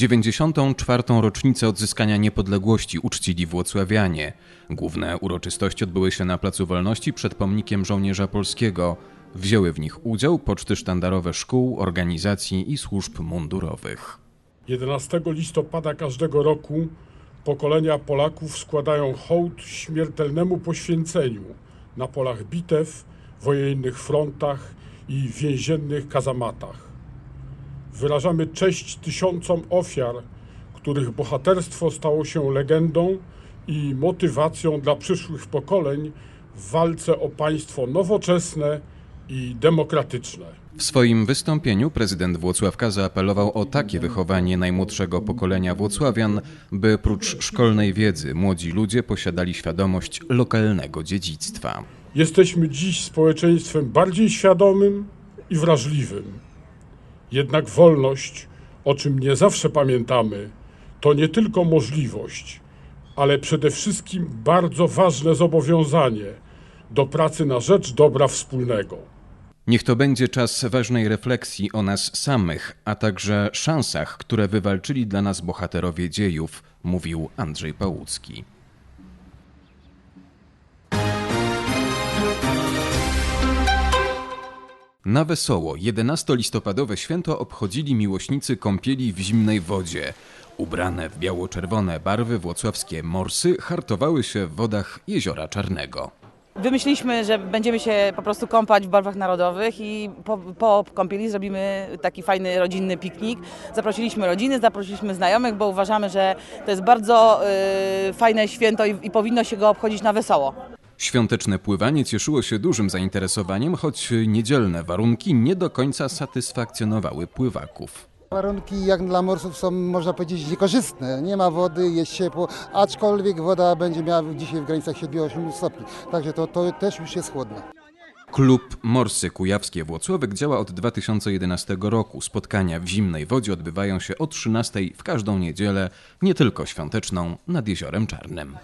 94. rocznicę odzyskania niepodległości uczcili włocławianie. Główne uroczystości odbyły się na Placu Wolności przed pomnikiem żołnierza polskiego. Wzięły w nich udział poczty sztandarowe szkół, organizacji i służb mundurowych. 11 listopada każdego roku pokolenia Polaków składają hołd śmiertelnemu poświęceniu na polach bitew, wojennych frontach i więziennych kazamatach. Wyrażamy cześć tysiącom ofiar, których bohaterstwo stało się legendą i motywacją dla przyszłych pokoleń w walce o państwo nowoczesne i demokratyczne. W swoim wystąpieniu prezydent Włocławka zaapelował o takie wychowanie najmłodszego pokolenia Włocławian, by prócz szkolnej wiedzy młodzi ludzie posiadali świadomość lokalnego dziedzictwa. Jesteśmy dziś społeczeństwem bardziej świadomym i wrażliwym. Jednak wolność, o czym nie zawsze pamiętamy, to nie tylko możliwość, ale przede wszystkim bardzo ważne zobowiązanie do pracy na rzecz dobra wspólnego. Niech to będzie czas ważnej refleksji o nas samych, a także szansach, które wywalczyli dla nas bohaterowie dziejów, mówił Andrzej Pałucki. Na wesoło 11-listopadowe święto obchodzili miłośnicy kąpieli w zimnej wodzie. Ubrane w biało-czerwone barwy włocławskie morsy hartowały się w wodach Jeziora Czarnego. Wymyśliliśmy, że będziemy się po prostu kąpać w barwach narodowych i po, po kąpieli zrobimy taki fajny rodzinny piknik. Zaprosiliśmy rodziny, zaprosiliśmy znajomych, bo uważamy, że to jest bardzo y, fajne święto i, i powinno się go obchodzić na wesoło. Świąteczne pływanie cieszyło się dużym zainteresowaniem, choć niedzielne warunki nie do końca satysfakcjonowały pływaków. Warunki jak dla morsów są, można powiedzieć, niekorzystne. Nie ma wody, jest ciepło, aczkolwiek woda będzie miała dzisiaj w granicach 7-8 stopni. Także to, to też już jest chłodne. Klub Morsy Kujawskie Włocławek działa od 2011 roku. Spotkania w zimnej wodzie odbywają się o 13 w każdą niedzielę, nie tylko świąteczną, nad Jeziorem Czarnym.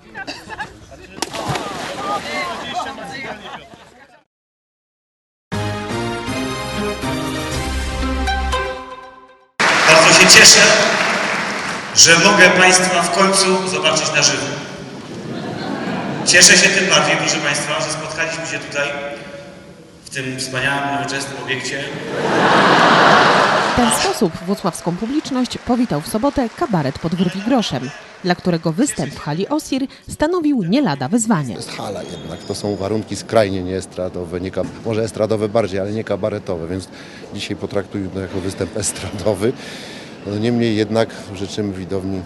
Cieszę, że mogę Państwa w końcu zobaczyć na żywo. Cieszę się tym bardziej, proszę Państwa, że spotkaliśmy się tutaj, w tym wspaniałym, nowoczesnym obiekcie. W ten sposób włocławską publiczność powitał w sobotę kabaret pod Wyrwi Groszem, dla którego występ w hali Osir stanowił nie lada wyzwanie. To jest hala jednak, to są warunki skrajnie nieestradowe, nie może estradowe bardziej, ale nie kabaretowe, więc dzisiaj potraktuję to jako występ estradowy. No, niemniej jednak życzymy widowni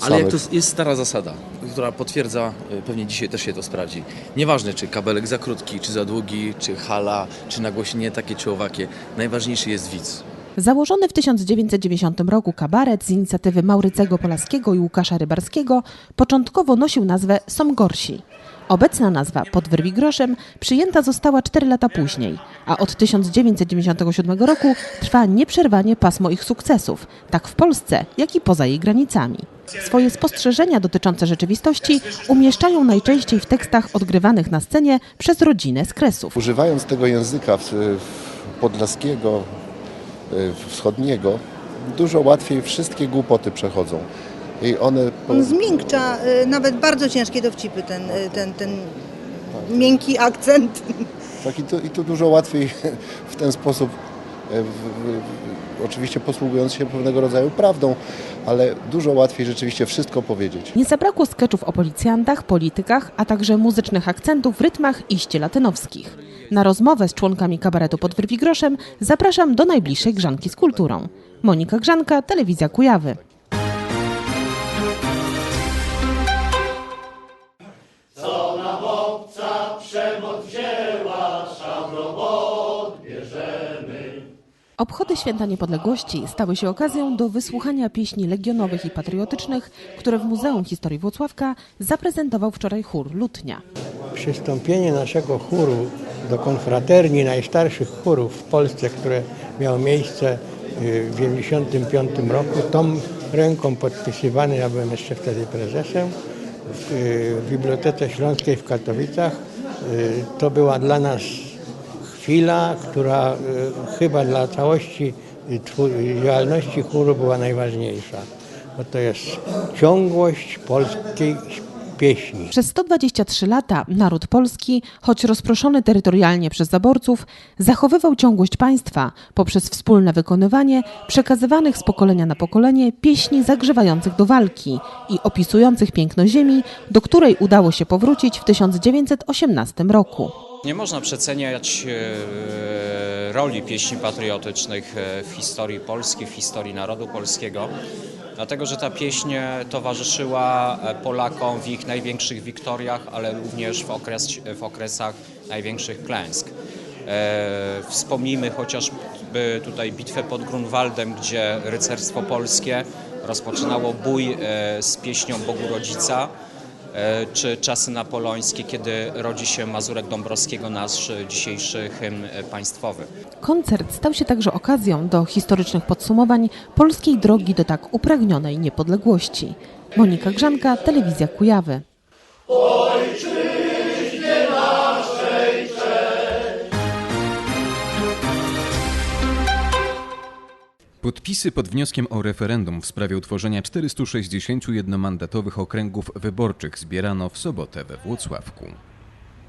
Ale jak to jest- jest stara zasada, która potwierdza, y, pewnie dzisiaj też się to sprawdzi. Nieważne czy kabelek za krótki, czy za długi, czy hala, czy nagłośnienie takie czy owakie. Najważniejszy jest widz. Założony w 1990 roku kabaret z inicjatywy Maurycego Polaskiego i Łukasza Rybarskiego początkowo nosił nazwę Są Gorsi. Obecna nazwa pod Wyrwi Groszem przyjęta została 4 lata później, a od 1997 roku trwa nieprzerwanie pasmo ich sukcesów, tak w Polsce, jak i poza jej granicami. Swoje spostrzeżenia dotyczące rzeczywistości umieszczają najczęściej w tekstach odgrywanych na scenie przez rodzinę z Kresów. Używając tego języka podlaskiego, y, wschodniego, dużo łatwiej wszystkie głupoty przechodzą. I one On zmiękcza y, nawet bardzo ciężkie dowcipy, ten, y, ten, ten miękki akcent. tak, i, tu, i tu dużo łatwiej w ten sposób, e, w, w, oczywiście posługując się pewnego rodzaju prawdą, ale dużo łatwiej rzeczywiście wszystko powiedzieć. Nie zabrakło skeczów o policjantach, politykach, a także muzycznych akcentów w rytmach iście latynowskich. Na rozmowę z członkami kabaretu pod Wyrwi Groszem zapraszam do najbliższej Grzanki z kulturą. Monika Grzanka, Telewizja Kujawy. Obchody Święta Niepodległości stały się okazją do wysłuchania pieśni legionowych i patriotycznych, które w Muzeum Historii Włocławka zaprezentował wczoraj chór Lutnia. przystąpienie naszego chóru do konfraterni najstarszych chórów w Polsce, które miało miejsce y, w 1995 roku, tą ręką podpisywany, ja byłem jeszcze wtedy prezesem, w, y, Bibliotece Śląskiej w Katowicach. Y, To była dla nas chwila, która y, chyba dla całości y, twu- działalności chóru była najważniejsza, bo to jest ciągłość polskiej pieśni. Przez 123 lata naród polski, choć rozproszony terytorialnie przez zaborców, zachowywał ciągłość państwa poprzez wspólne wykonywanie przekazywanych z pokolenia na pokolenie pieśni zagrzewających do walki i opisujących piękno ziemi, do której udało się powrócić w 1918 roku. Nie można przeceniać e, roli pieśni patriotycznych e, w historii Polski, w historii narodu polskiego, dlatego że ta pieśń towarzyszyła e, Polakom w ich największych wiktoriach, ale również w, okres, w okresach największych klęsk. Wspomnijmy chociażby tutaj bitwę pod Grunwaldem, gdzie rycerstwo polskie rozpoczynało bój z pieśnią Bogu Rodzica, czy czasy napoleońskie, kiedy rodzi się Mazurek Dąbrowskiego, nasz dzisiejszy hymn e, państwowy. Koncert stał się także okazją do historycznych podsumowań polskiej drogi do tak upragnionej niepodległości. Monika Grzanka, Telewizja Kujawy. Podpisy pod wnioskiem o referendum w sprawie utworzenia 461-mandatowych okręgów wyborczych zbierano w sobotę we Włocławku.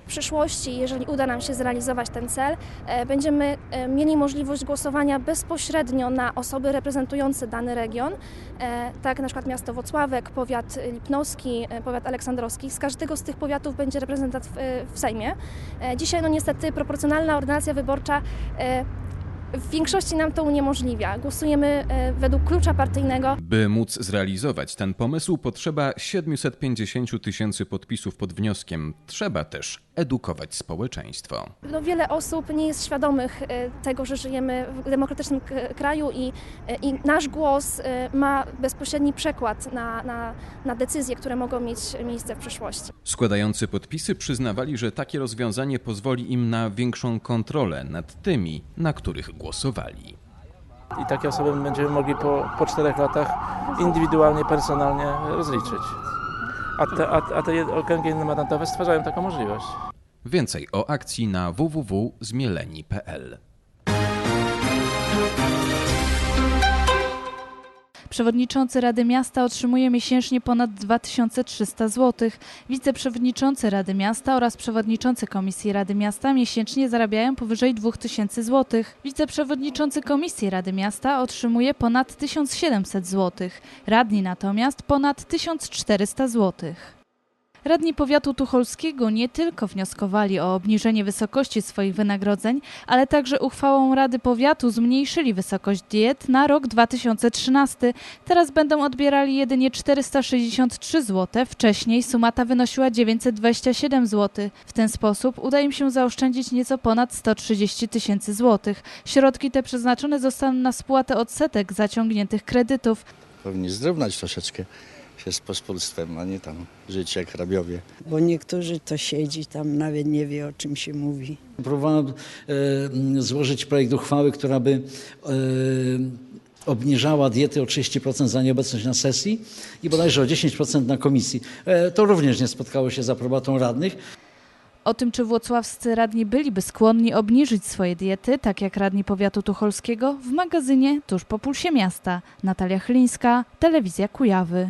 W przyszłości, jeżeli uda nam się zrealizować ten cel, e, będziemy e, mieli możliwość głosowania bezpośrednio na osoby reprezentujące dany region, e, tak na przykład miasto Wocławek, powiat lipnowski, powiat aleksandrowski. Z każdego z tych powiatów będzie reprezentant w, Sejmie. Dzisiaj no niestety proporcjonalna ordynacja wyborcza w większości nam to uniemożliwia. Głosujemy e, według klucza partyjnego. By móc zrealizować ten pomysł, potrzeba 750 tysięcy podpisów pod wnioskiem. Trzeba też edukować społeczeństwo. No, wiele osób nie jest świadomych e, tego, że żyjemy w demokratycznym kraju i, e, i nasz głos ma bezpośredni przekład na, na, na decyzje, które mogą mieć miejsce w przyszłości. Składający podpisy przyznawali, że takie rozwiązanie pozwoli im na większą kontrolę nad tymi, na których głosowali. I takie osoby będziemy mogli po, po czterech latach indywidualnie, personalnie rozliczyć. A te, a, a te okręgi jednomandatowe stwarzają taką możliwość. Więcej o akcji na www.zmieleni.pl. Przewodniczący Rady Miasta otrzymuje miesięcznie ponad 2300 zł. Wiceprzewodniczący Rady Miasta oraz przewodniczący Komisji Rady Miasta miesięcznie zarabiają powyżej 2000 zł. Wiceprzewodniczący Komisji Rady Miasta otrzymuje ponad 1700 zł. Radni natomiast ponad 1400 zł. Radni powiatu tucholskiego nie tylko wnioskowali o obniżenie wysokości swoich wynagrodzeń, ale także uchwałą Rady Powiatu zmniejszyli wysokość diet na rok 2013. Teraz będą odbierali jedynie 463 zł, wcześniej suma ta wynosiła 927 zł. W ten sposób uda im się zaoszczędzić nieco ponad 130 tysięcy złotych. Środki te przeznaczone zostaną na spłatę odsetek zaciągniętych kredytów. Powinni zrównać troszeczkę się z pospólstwem, a nie tam żyć jak hrabiowie. bo niektórzy to siedzi tam, nawet nie wie o czym się mówi. Próbowałem e, złożyć projekt uchwały, która by e, obniżała diety o 30% za nieobecność na sesji i bodajże o 10% na komisji. E, to również nie spotkało się z aprobatą radnych. O tym, czy włocławscy radni byliby skłonni obniżyć swoje diety, tak jak radni powiatu tucholskiego, w magazynie tuż po pulsie miasta. Natalia Chylińska, Telewizja Kujawy.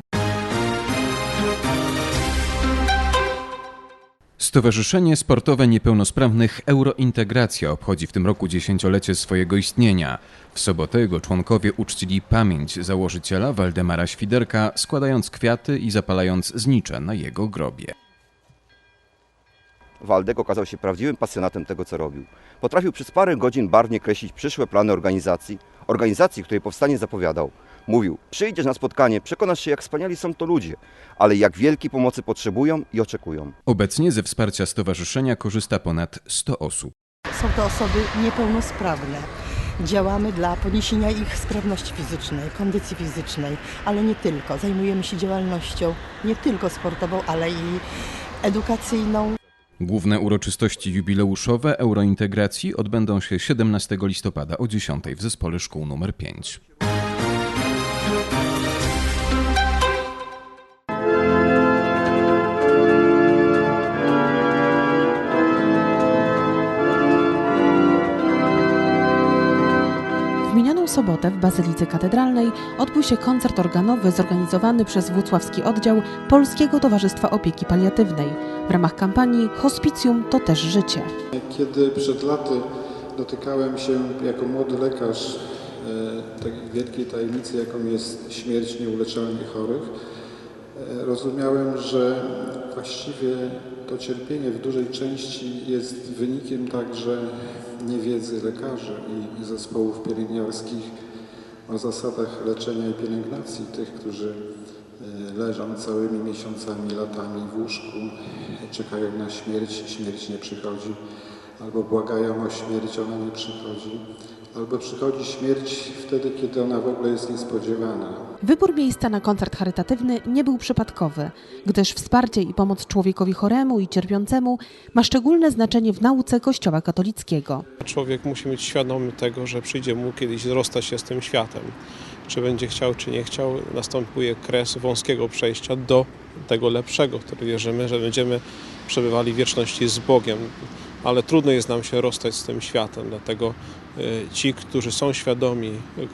Stowarzyszenie Sportowe Niepełnosprawnych Eurointegracja obchodzi w tym roku dziesięciolecie swojego istnienia. W sobotę jego członkowie uczcili pamięć założyciela Waldemara Świderka, składając kwiaty i zapalając znicze na jego grobie. Waldek okazał się prawdziwym pasjonatem tego, co robił. Potrafił przez parę godzin barwnie kreślić przyszłe plany organizacji, organizacji, której powstanie zapowiadał. Mówił, przyjdziesz na spotkanie, przekonasz się, jak wspaniali są to ludzie, ale jak wielkiej pomocy potrzebują i oczekują. Obecnie ze wsparcia stowarzyszenia korzysta ponad 100 osób. Są to osoby niepełnosprawne. Działamy dla podniesienia ich sprawności fizycznej, kondycji fizycznej, ale nie tylko. Zajmujemy się działalnością nie tylko sportową, ale i edukacyjną. Główne uroczystości jubileuszowe Eurointegracji odbędą się 17 listopada o 10 w zespole szkół nr 5. W minioną sobotę w Bazylice Katedralnej odbył się koncert organowy zorganizowany przez Włocławski Oddział Polskiego Towarzystwa Opieki Paliatywnej w ramach kampanii Hospicjum to też życie. Kiedy przed laty dotykałem się jako młody lekarz e, takiej wielkiej tajemnicy, jaką jest śmierć nieuleczalnie chorych, e, rozumiałem, że właściwie to cierpienie w dużej części jest wynikiem także niewiedzy lekarzy i zespołów pielęgniarskich o zasadach leczenia i pielęgnacji tych, którzy leżą całymi miesiącami, latami w łóżku, czekają na śmierć, śmierć nie przychodzi, albo błagają o śmierć, ona nie przychodzi, albo przychodzi śmierć wtedy, kiedy ona w ogóle jest niespodziewana. Wybór miejsca na koncert charytatywny nie był przypadkowy, gdyż wsparcie i pomoc człowiekowi choremu i cierpiącemu ma szczególne znaczenie w nauce Kościoła katolickiego. Człowiek musi być świadomy tego, że przyjdzie mu kiedyś rozstać się z tym światem. Czy będzie chciał, czy nie chciał, następuje kres wąskiego przejścia do tego lepszego, w który wierzymy, że będziemy przebywali w wieczności z Bogiem. Ale trudno jest nam się rozstać z tym światem, dlatego ci, którzy są świadomi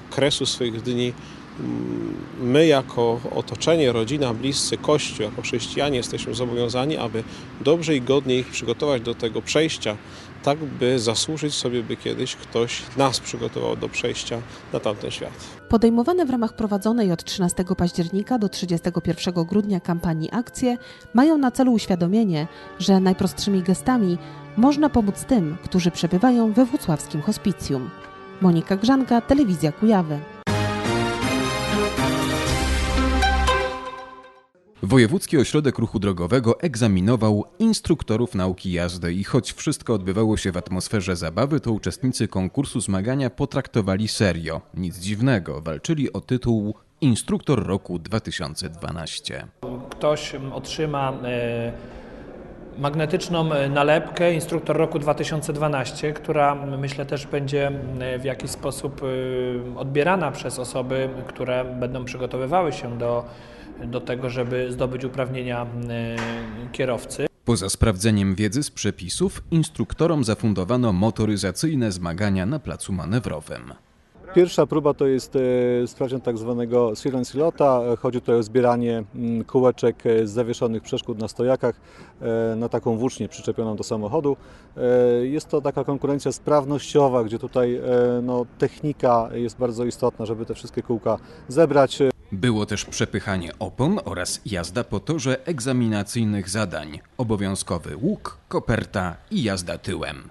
kresu swoich dni, mm, my jako otoczenie, rodzina, bliscy, Kościół, jako chrześcijanie jesteśmy zobowiązani, aby dobrze i godnie ich przygotować do tego przejścia, tak by zasłużyć sobie, by kiedyś ktoś nas przygotował do przejścia na tamten świat. Podejmowane w ramach prowadzonej od 13 października do 31 grudnia kampanii akcje mają na celu uświadomienie, że najprostszymi gestami można pomóc tym, którzy przebywają we włocławskim hospicjum. Monika Grzanka, Telewizja Kujawy. Wojewódzki Ośrodek Ruchu Drogowego egzaminował instruktorów nauki jazdy i choć wszystko odbywało się w atmosferze zabawy, to uczestnicy konkursu zmagania potraktowali serio. Nic dziwnego, walczyli o tytuł Instruktor Roku 2012. Ktoś otrzyma e, magnetyczną e, nalepkę Instruktor Roku 2012, która myślę też będzie e, w jakiś sposób odbierana przez osoby, które będą przygotowywały się do do tego, żeby zdobyć uprawnienia kierowcy. Poza sprawdzeniem wiedzy z przepisów, instruktorom zafundowano motoryzacyjne zmagania na placu manewrowym. Pierwsza próba to jest sprawdzian tak zwanego silence lota. Chodzi tutaj o zbieranie kółeczek z zawieszonych przeszkód na stojakach na taką włócznię przyczepioną do samochodu. Jest to taka konkurencja sprawnościowa, gdzie tutaj no, technika jest bardzo istotna, żeby te wszystkie kółka zebrać. Było też przepychanie opon oraz jazda po torze egzaminacyjnych zadań. Obowiązkowy łuk, koperta i jazda tyłem.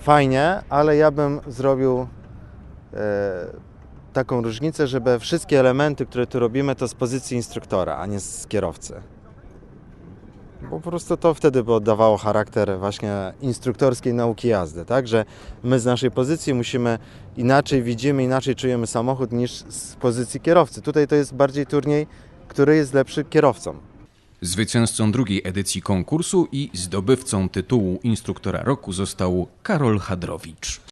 Fajnie, ale ja bym zrobił e, taką różnicę, żeby wszystkie elementy, które tu robimy, to z pozycji instruktora, a nie z kierowcy. Bo po prostu to wtedy by oddawało charakter właśnie instruktorskiej nauki jazdy, tak? Że my z naszej pozycji musimy inaczej widzimy, inaczej czujemy samochód niż z pozycji kierowcy. Tutaj to jest bardziej turniej, który jest lepszy kierowcą. Zwycięzcą drugiej edycji konkursu i zdobywcą tytułu instruktora roku został Karol Hadrowicz.